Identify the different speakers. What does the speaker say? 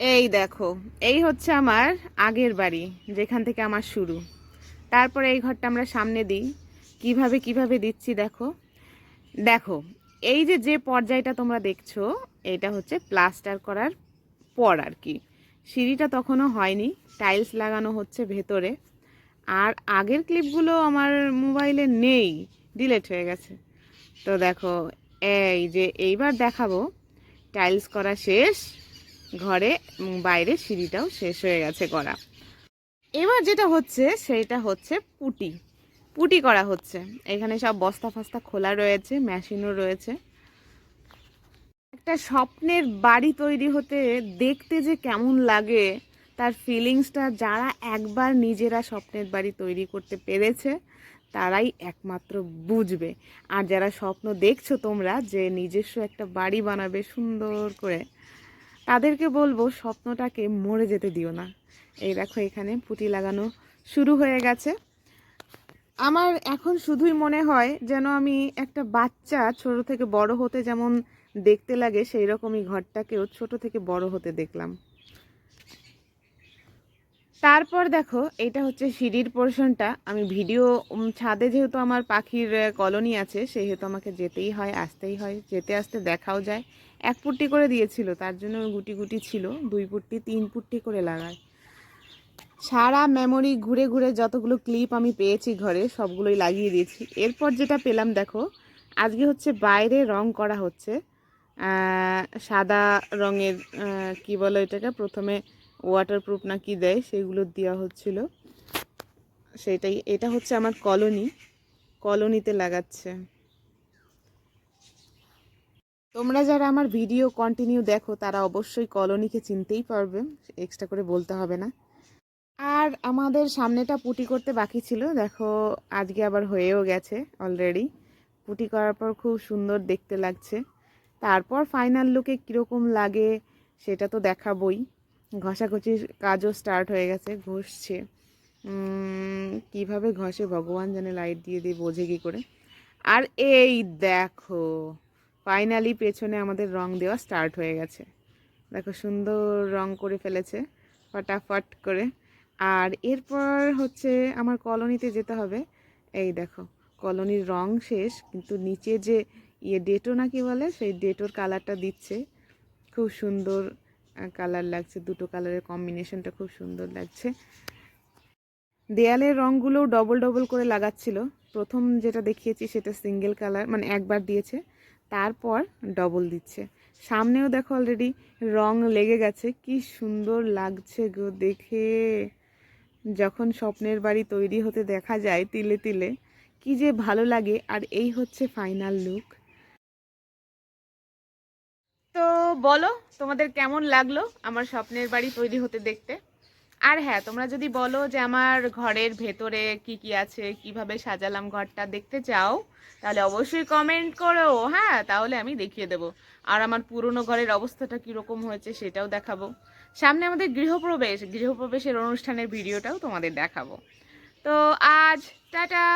Speaker 1: এই দেখো, এই হচ্ছে আমার আগের বাড়ি, যেখান থেকে আমার শুরু। তারপরে এই ঘরটা আমরা সামনে দিই। কীভাবে কীভাবে দিচ্ছি দেখো। দেখো, এই যে যে পর্যায়টা তোমরা দেখছ, এটা হচ্ছে প্লাস্টার করার পর আর কি। সিঁড়িটা তখনও হয়নি, টাইলস লাগানো হচ্ছে ভেতরে। আর আগের ক্লিপগুলো আমার মোবাইলে নেই, ডিলেট হয়ে গেছে। তো দেখো, এই যে, এইবার দেখাবো, টাইলস করা শেষ। ঘরে বাইরে সিঁড়িটাও শেষ হয়ে গেছে করা। এবার যেটা হচ্ছে সেটা হচ্ছে পুটি। পুটি করা হচ্ছে। এখানে সব বস্তা ফস্তা খোলা রয়েছে, মেশিনও রয়েছে। একটা স্বপ্নের বাড়ি তৈরি হতে দেখতে যে কেমন লাগে, তার ফিলিংসটা যারা একবার নিজেরা স্বপ্নের বাড়ি তৈরি করতে পেরেছে, তারাই একমাত্র বুঝবে। আর যারা স্বপ্ন দেখছ তোমরা যে নিজস্ব একটা বাড়ি বানাবে সুন্দর করে তাদেরকে বলব, স্বপ্নটাকে মরে যেতে দিও না। এই দেখো এখানে পুঁতি লাগানো শুরু হয়ে গেছে। আমার এখন শুধুই মনে হয় যেন আমি একটা বাচ্চা ছোট থেকে বড় হতে যেমন দেখতে লাগে সেই রকমই ঘরটাকেও ছোট থেকে বড় হতে দেখলাম। তারপর দেখো, এটা হচ্ছে সিঁড়ির পোর্শনটা। আমি ভিডিও ছাদে যেহেতু আমার পাখির কলোনি আছে, সেহেতু আমাকে যেতেই হয়, আসতেই হয়। যেতে আসতে দেখাও যায়। এক পুট্টি করে দিয়েছিল, তার জন্য গুটি গুটি ছিল, দুই পুট্টি, তিন পুট্টি করে লাগায়। সারা মেমোরি ঘুরে ঘুরে যতগুলো ক্লিপ আমি পেয়েছি ঘরে, সবগুলোই লাগিয়ে দিয়েছি। এরপর যেটা পেলাম দেখো, আজকে হচ্ছে বাইরে রং করা হচ্ছে সাদা রঙের কি বলো এটাকে প্রথমে ওয়াটারপ্রুফ না কি দেয়, সেগুলো দেওয়া হচ্ছিল। সেটাই এটা হচ্ছে আমার কলোনি, কলোনিতে লাগাচ্ছে। তোমরা যারা আমার ভিডিও কন্টিনিউ দেখো, তারা অবশ্যই কলোনিকে চিনতেই পারবে এক্সট্রা করে বলতে হবে না। আর আমাদের সামনেটা পুটি করতে বাকি ছিল, দেখো আজকে আবার হয়েও গেছে অলরেডি পুটি করার পর খুব সুন্দর দেখতে লাগছে। তারপর ফাইনাল লুকে কীরকম লাগে সেটা তো দেখাবই। ঘষাঘষির কাজও স্টার্ট হয়ে গেছে, ঘষছে। কীভাবে ঘষে ভগবান জানে লাইট দিয়ে দিয়ে বোঝে কী করে। আর এই দেখো ফাইনালি পেছনে আমাদের রং দেওয়া স্টার্ট হয়ে গেছে। দেখো সুন্দর রং করে ফেলেছে, ফটাফট করে। আর এরপর হচ্ছে আমার কলোনিতে যেতে হবে। এই দেখো, কলোনির রং শেষ, কিন্তু নিচে যে ইয়ে ডেটো নাকি বলে, সেই ডেটোর কালারটা দিচ্ছে। খুব সুন্দর কালার লাগছে, দুটো কালারের কম্বিনেশনটা খুব সুন্দর লাগছে। দেয়ালের রঙগুলোও ডবল ডবল করে লাগাচ্ছিল। প্রথম যেটা দেখিয়েছি সেটা সিঙ্গেল কালার মানে একবার দিয়েছে। তারপর ডবল দিচ্ছে। সামনেও দেখো অলরেডি রং লেগে গেছে। কি সুন্দর লাগছে গো দেখে। যখন স্বপ্নের বাড়ি তৈরি হতে দেখা যায় তিলে তিলে, কি যে ভালো লাগে। আর এই হচ্ছে ফাইনাল লুক তো বলো, তোমাদের কেমন লাগল আমার স্বপ্নের বাড়ি তৈরি হতে দেখতে? আর হ্যাঁ তোমরা যদি বলো যে আমার ঘরের ভেতরে কি কি আছে, কীভাবে সাজালাম ঘরটা দেখতে চাও, তাহলে অবশ্যই কমেন্ট করো। হ্যাঁ তাহলে আমি দেখিয়ে দেব। আর আমার পুরনো ঘরের অবস্থাটা কীরকম হয়েছে সেটাও দেখাবো। সামনে আমাদের গৃহপ্রবেশ, গৃহপ্রবেশের অনুষ্ঠানের ভিডিওটাও তোমাদের দেখাবো। তো আজ, টাটা!